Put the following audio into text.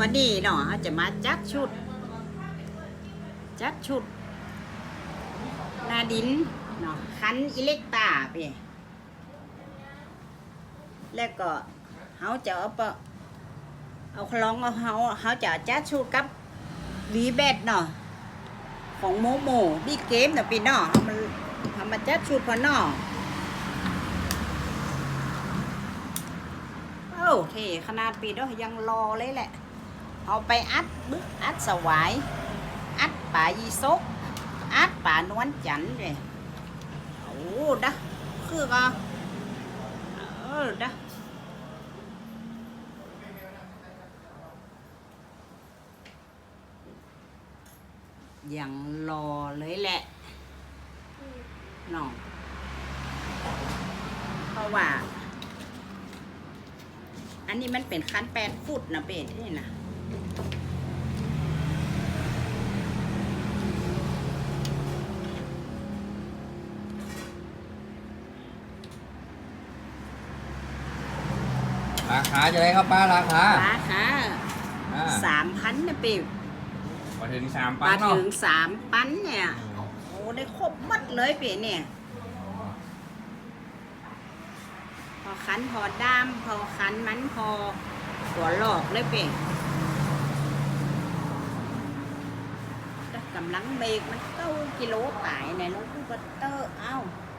วันนี้เนาะเขาจะมาจัดชุด จัดชุด นาดินเนาะคันอิเล็กตาไปแล้วก็เขาจะเอาปะเอาคลองเอาเขาเขาจะจัดชุดกับวีเบดเนาะของโมโมบิ๊กเกมเนาะพี่เนาะเขามันทำมาจัดชุดพอเนาะโอ้เท่ขนาดปีด้วยยังรอเลยแหละ เอาไปอัดบึกอัดสวาย อัดป่ายีซก อัดป่านวลจันเลยโอ้ดะคือก็เออดะยังรอเลยแหละน้องเพราะว่า อันนี้มันเป็นคันแปดฟุตนะเป็ดนี่นะ ราคาจะได้ครับป้าราคาราคาอ่าสามพันนะเป็ดมาถึงสามมาปันเนาะถึงสามปันเนี่ยโอ้ได้ครบหมัดเลยเป็ดเนี่ย พอคันพอด้ามพอคันมันพอหัวหลอกเลยเป็ดแต่กำลังเบรกมันเก้ากิโลตายเนี่ยแล้วกูก็เตอร์เอ้าอ